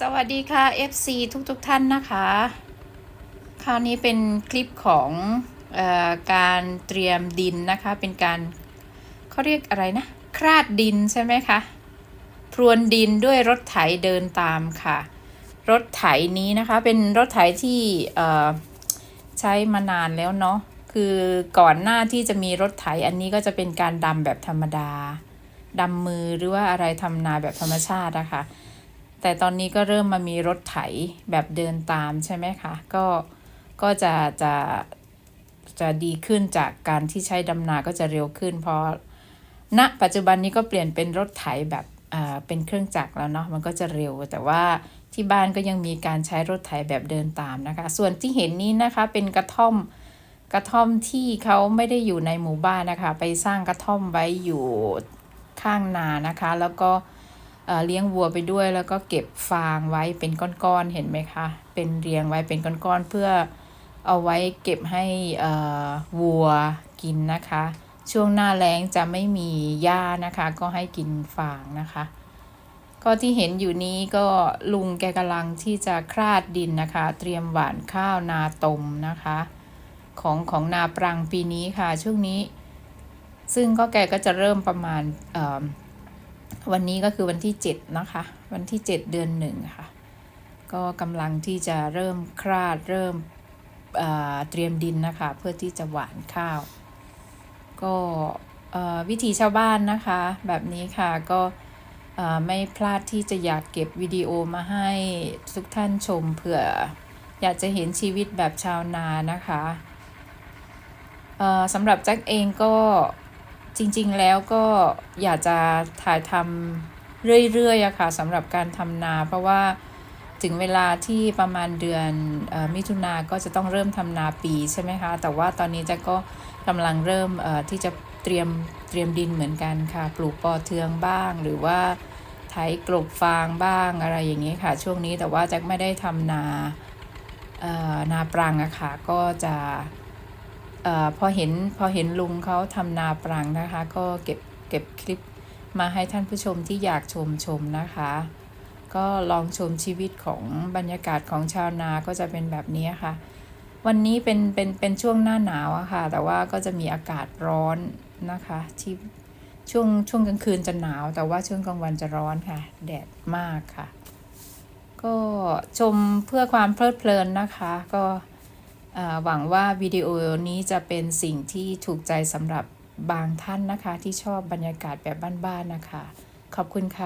สวัสดีค่ะ FC ทุกๆทท่านนะคะ คราวนี้เป็นคลิปของออการเตรียมดินนะคะ เป็นการเขาเรียกอะไรนะ คราดดินใช่ไหมคะ พรวนดินด้วยรถไถเดินตามค่ะ รถไถนี้นะคะเป็นรถไถที่ใช้มานานแล้วเนาะ คือก่อนหน้าที่จะมีรถไถอันนี้ก็จะเป็นการดำแบบธรรมดาดำมือหรือว่าอะไรทำนาแบบธรรมชาตินะคะ แต่ตอนนี้ก็เริ่มมามีรถไถแบบเดินตามใช่ไหมคะ ก็ก็จะจะจะดีขึ้นจากการที่ใช้ดำนาก็จะเร็วขึ้น เพราะณปัจจุบันนี้ก็เปลี่ยนเป็นรถไถแบบอ่าเป็นเครื่องจักรแล้วเนาะมันก็จะเร็ว แต่ว่าที่บ้านก็ยังมีการใช้รถไถแบบเดินตามนะคะ ส่วนที่เห็นนี้นะคะเป็นกระท่อมกระท่อมที่เขาไม่ได้อยู่ในหมู่บ้านนะคะ ไปสร้างกระท่อมไว้อยู่ข้างนานะคะ แล้วก็ เลี้ยงวัวไปด้วย แล้วก็เก็บฟางไว้เป็นก้อนๆเห็นไหมคะ เป็นเรียงไว้เป็นก้อนๆเพื่อเอาไว้เก็บให้วัวกินนะคะ ช่วงหน้าแล้งจะไม่มีหญ้านะคะ ก็ให้กินฟางนะคะ ก็ที่เห็นอยู่นี้ก็ลุงแกกำลังที่จะคราดดินนะคะ เตรียมหว่านข้าวนาตมนะคะ ของของนาปรังปีนี้ค่ะช่วงนี้ ซึ่งก็แกก็จะเริ่มประมาณ วันนี้ก็คือวันที่ 7 นะคะ วันที่ 7 เดือนหนึ่งค่ะ ก็กำลังที่จะเริ่มคราดเริ่มเเตรียมดินนะคะ เพื่อที่จะหว่านข้าว ก็วิธีชาวบ้านนะคะ แบบนี้ค่ะก็ไม่พลาดที่จะอยากเก็บวิดีโอมาให้ทุกท่านชมเผื่อ อยากจะเห็นชีวิตแบบชาวนานะคะสำหรับแจ็คเองก็ จริงๆแล้วก็อยากจะถ่ายทำเรื่อยๆอะค่ะสำหรับการทำนา เพราะว่าถึงเวลาที่ประมาณเดือนอมิถุนาก็จะต้องเริ่มทำนาปีใช่ไหมคะ แต่ว่าตอนนี้จ็คก็กำลังเริ่มที่จะเตรียมเตรียมดินเหมือนกันค่ะ ปลูกปอเทืองบ้าง หรือว่าไถกลบฟางบ้างอะไรอย่างนี้ค่ะ ช่วงนี้แต่ว่าแจ็คไม่ได้ทำนานาปรังอะค่ะก็จะ ออพอเห็นพอเห็นลุงเขาทำนาปรังนะคะ ก็เก็บเก็บคลิปมาให้ท่านผู้ชมที่อยากชมชมนะคะ ก็ลองชมชีวิตของบรรยากาศของชาวนาก็จะเป็นแบบนี้ค่ะ วันนี้เป็นเป็นเป็นช่วงหน้าหนาวอะค่ะ แต่ว่าก็จะมีอากาศร้อนนะคะที่ช่วงช่วงกลางคืนจะหนาว แต่ว่าช่วงกลางวันจะร้อนค่ะ แดดมากค่ะ ก็ชมเพื่อความเพลิดเพลินนะคะ ก็ หวังว่าวิดีโอนี้จะเป็นสิ่งที่ถูกใจสำหรับบางท่านนะคะ ที่ชอบบรรยากาศแบบบ้านๆนะคะ ขอบคุณค่ะ